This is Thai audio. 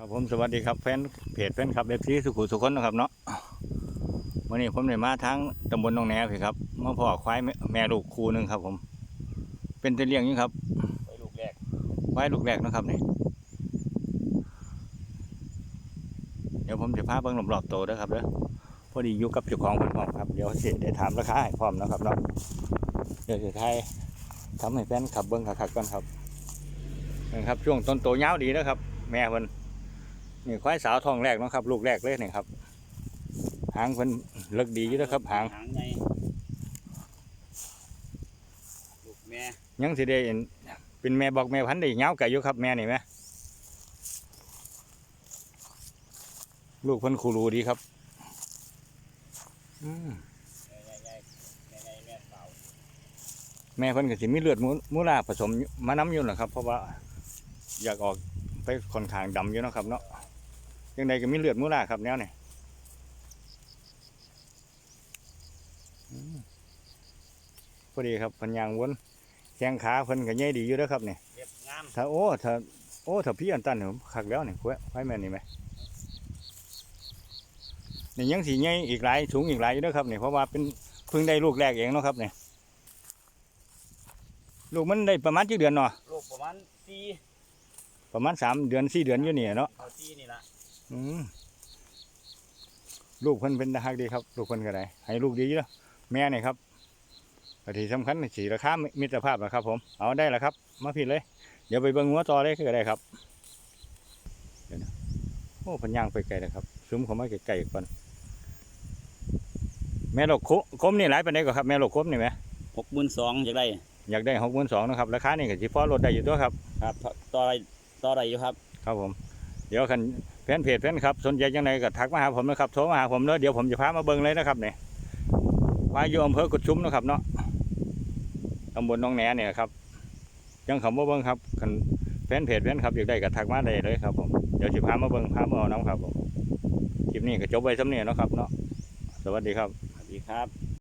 ครับผมสวัสดีครับแฟนเพจแฟนคลับเอฟซีสุขุมสุขคนนะครับเนาะวันนี้ผมได้มาทั้งตำบลหนองแหนพี่ครับมาพ่อควายแม่แม่ลูกคู่หนึ่งครับ ผม เป็นตะเลียงอยู่ครับไปลูกแรกควายลูกแรกนะครับนี่เดี๋ยวผมจะพาเบิ่งรอบๆโตเด้อครับเด้อพอดีอยู่กับเจ้าของเพิ่นพร้อมครับ เดี๋ยวสิได้ถามราคาให้พร้อมเนาะครับเนาะเดี๋ยวจะทายทำให้แฟนขับเบิ่งคักๆก่อนครับนะครับ ช่วงต้นโตยาวดีนะครับ แม่เพิ่น นี่ควายสาวทองแรกเนาะครับ ลูกแรกเลยนี่ครับ หางเพิ่นเลิกดีอยู่นะครับ หางหางไงลูกแม่ยังสิได้เห็นเป็นแม่บอกแม่พันธุ์ได้เหงาไก่อยู่ครับแม่นี่แม่ลูกเพิ่นคูรูดีครับอืม แม่ใหญ่แม่ใหญ่แม่สาวแม่เพิ่นก็สิมีเลือดหมูมูลาผสมอยู่มาน้ำอยู่นะครับ เพราะว่าอยากออกไปค่อนข้างดำอยู่เนาะครับเนาะ ยังไงก็มีเลือดมูลาครับแนวนี่อืมพอดีครับเพันยางวนแข้งขาเพิ่นก็ใหญ่ดีอยู่เด้อครับนี่เรียบงามถ้าโอ้ถ้าโอ้ถ้าพี่อันตันเนี่ยคักแล้วนี่ควายควายแม่นนี่ไหมนี่ยังสีใหญ่อีกหลายสูงอีกหลายอยู่เด้อครับนี่เพราะว่าเป็นเพิ่งได้ลูกแรกเองเนาะครับนี่ลูกมันได้ประมาณกี่เดือนเนาะลูกประมาณสี่ประมาณสามเดือนสี่เดือนอยู่นี่เนาะเอาสี่นี่ละอืม ลูกเพิ่นเป็นตาฮักดีครับ ลูกเพิ่นก็ได้ให้ลูกดีอยู่เด้อแม่นี่ครับแต่ที่สำคัญสีราคามิตรภาพนะครับ ผมเอาได้แล้วครับ มาผิดเลย เดี๋ยวไปเบิ่งงัวต่อเลยก็ได้ครับเดี๋ยวนะโอ้เพันย่างไปไกลเลยครับซุ้มเขามาไกลๆก่อนแม่ลูกโคคมนี่หลายปานใดก็ครับแม่ลูกคมนี่ไหมหกหมื่นสองจากได้ อยากได้หกหมื่นสองนะครับราคานี่ก็สิพอลดได้อยู่ตัวครับ ครับต่ออะไรต่ออะไรอยู่ครับ ครับผม เดี๋ยวคันแฟนเพจแฟนครับสนใจยังไงก็ทักมาหาผมนะครับโทรมาหาผมเนาะเดี๋ยวผมจะพามาเบิ่งเลยนะครับเนี่ยมาอยู่อำเภอกุดชุมนะครับเนาะตำบลหนองแหนเนี่ยครับยังเขามาเบิ่งครับคันแฟนเพจแฟนครับอยากได้ก็ทักมาได้เลยครับผมเดี๋ยวจะพามาเบิ่งพามาเอาน้ำครับผมคลิปนี้ก็จบไปสำเนียงนะครับเนาะสวัสดีครับสวัสดีครับ